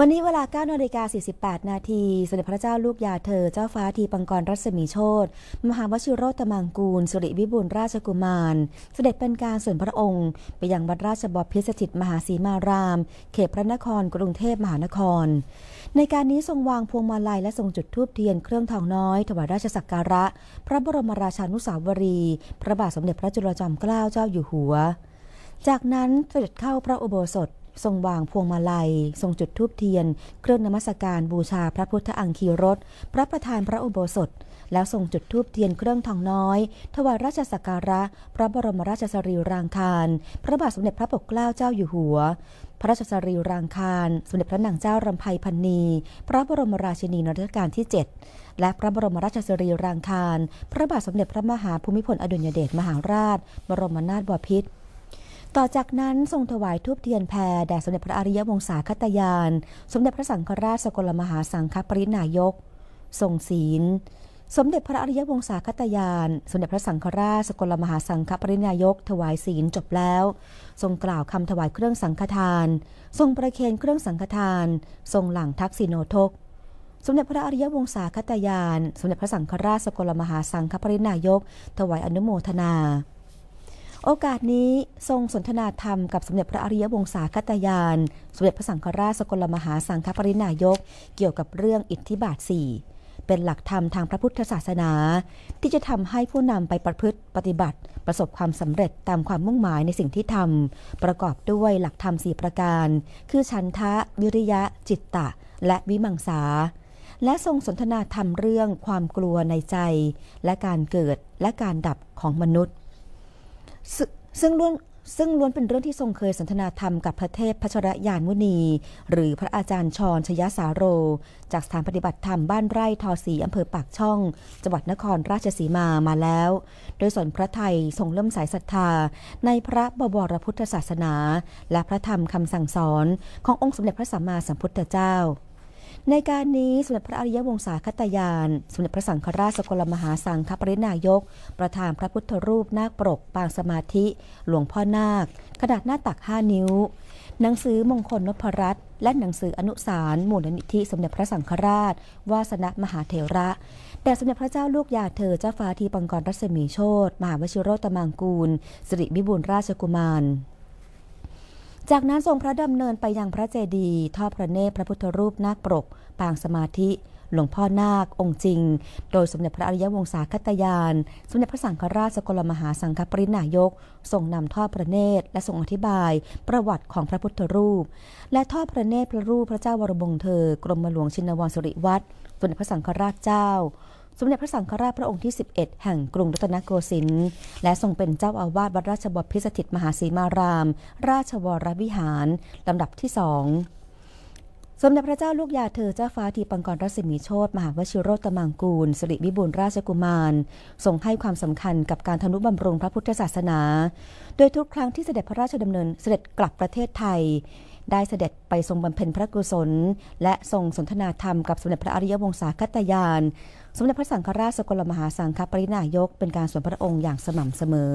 วันนี้เวลา9นาฬิกา48 นาทีสมเด็จพระเจ้าลูกยาเธอ เจ้าฟ้าทีปังกรรัศมีโชตมหาวชิโรตมังกูลสุริวิบูลราชกุมาร เสด็จเป็นการส่วนพระองค์ ไปยังวัดราชบพิสถิตมหาสีมาราม เขตพระนครกรุงเทพมหานคร ในการนี้ทรงวางพวงมาลัยและทรงจุดธูปเทียนเครื่องทองน้อย ถวายราชสักการะ พระบรมราชานุสาวรี พระบาทสมเด็จพระจุลจอมเกล้าเจ้าอยู่หัว จากนั้นเสด็จเข้าพระอุโบสถ ทรงวางพวงมาลัย ทรงจุดธูปเทียน เครื่องนมัสการบูชาพระพุทธอังคีรสพระประธานพระอุโบสถ แล้วทรงจุดธูปเทียนเครื่องทองน้อย ถวายราชสักการะ พระบรมราชสรีรางคาร พระบาทสมเด็จพระปกเกล้าเจ้าอยู่หัว พระราชสรีรางคาร สมเด็จพระนางเจ้ารำไพพันนี พระบรมราชินีนรัชกาลที่ 7 และพระบรมราชสรีรางคาร พระบาทสมเด็จพระมหาภูมิพลอดุลยเดชมหาราช บรมนาถบพิตร ต่อจากนั้นทรงถวายทูปเทียนแพรแด่สมเด็จพระอริยวงศาคตยาน สมเด็จพระสังฆราชสกลมหาสังฆปรินายก ทรงศีล สมเด็จพระอริยวงศาคตยาน สมเด็จพระสังฆราชสกลมหาสังฆปรินายก ถวายศีลจบแล้ว ทรงกล่าวคำถวายเครื่องสังฆทาน ทรงประเคนเครื่องสังฆทาน ทรงหลังทักษิโนทกสมเด็จพระอริยวงศาคตยาน สมเด็จพระสังฆราชสกลมหาสังฆปรินายก ถวายอนุโมทนา โอกาสนี้ทรงสนทนาธรรมกับสมเด็จพระอริยวงศาคตยาน สมเด็จพระสังฆราชสกลมหาสังฆปรินายก เกี่ยวกับเรื่องอิทธิบาทสี่เป็นหลักธรรมทางพระพุทธศาสนา ที่จะทำให้ผู้นำไปประพฤติปฏิบัติ ประสบความสำเร็จตามความมุ่งหมายในสิ่งที่ทำประกอบด้วยหลักธรรมสี่ประการ คือชันทะ วิริยะ จิตตะ และวิมังสา และทรงสนทนาธรรมเรื่องความกลัวในใจ และการเกิดและการดับของมนุษย์ ซึ่งล้วนซึ่งล้วนเป็นเรื่องที่ทรงเคยสนทนาธรรมกับพระเทพพัชรยานมุนี หรือพระอาจารย์ชรชยสาโร จากสถานปฏิบัติธรรมบ้านไร่ทอสีอำเภอปากช่อง จังหวัดนครราชสีมามาแล้ว โดยสนพระไทยทรงเริ่มสายศรัทธา ในพระบวรพุทธศาสนา และพระธรรมคำสั่งสอนขององค์สมเด็จพระสัมมาสัมพุทธเจ้า ในการนี้สมเด็จพระอริยวงศาคตยาน สมเด็จพระสังฆราชสกลมหาสังฆปรินายก ประธานพระพุทธรูปนาคปรกปางสมาธิ หลวงพ่อนาค ขนาดหน้าตัก 5 นิ้ว หนังสือมงคลนพรัตน์และหนังสืออนุสารมูลนิธิสมเด็จพระสังฆราช วาสนมหาเถระแด่สมเด็จพระเจ้าลูกยาเธอเจ้าฟ้าทีปังกรรัศมีโชตมหาวชิโรตมังกูลสิริวิบูลราชกุมาร จากนั้นทรงพระดำเนินไปยังพระเจดีย์ทอดพระเนตรพระพุทธรูปนาคปรก ปางสมาธิ หลวงพ่อนาค องค์จริง โดยสมเด็จพระอริยวงศาคตยาน สมเด็จพระสังฆราชสกลมหาสังฆปรินายกทรงนำทอดพระเนตรและทรงอธิบาย ประวัติของพระพุทธรูป และทอดพระเนตรพระรูปพระเจ้าวรบงเธอ กรมหลวงชินวรสิริวัตรสมเด็จพระสังฆราชเจ้า สมเด็จพระสังฆราชพระองค์ที่ 11 แห่งกรุงรัตนโกสินทร์และทรงเป็นเจ้าอาวาสวัดราชบพิสถิตมหาสีมาราม ราชวรวิหาร ลำดับที่สองสมเด็จพระเจ้าลูกยาเธอเจ้าฟ้าทีปังกรรัศมีโชตมหาวชิโรตมังกูล สิริวิบูลราชกุมารทรงให้ความสำคัญกับการทนุบำรุงพระพุทธศาสนา โดยทุกครั้งที่เสด็จพระราชดำเนินเสด็จกลับประเทศไทย ได้เสด็จไปทรงบำเพ็ญพระกุศล และทรงสนทนาธรรมกับสมเด็จพระอริยวงศาคตยาน สมเด็จพระสังฆราชสกลมหาสังฆปรินายกเป็นการส่วนพระองค์อย่างสม่ำเสมอ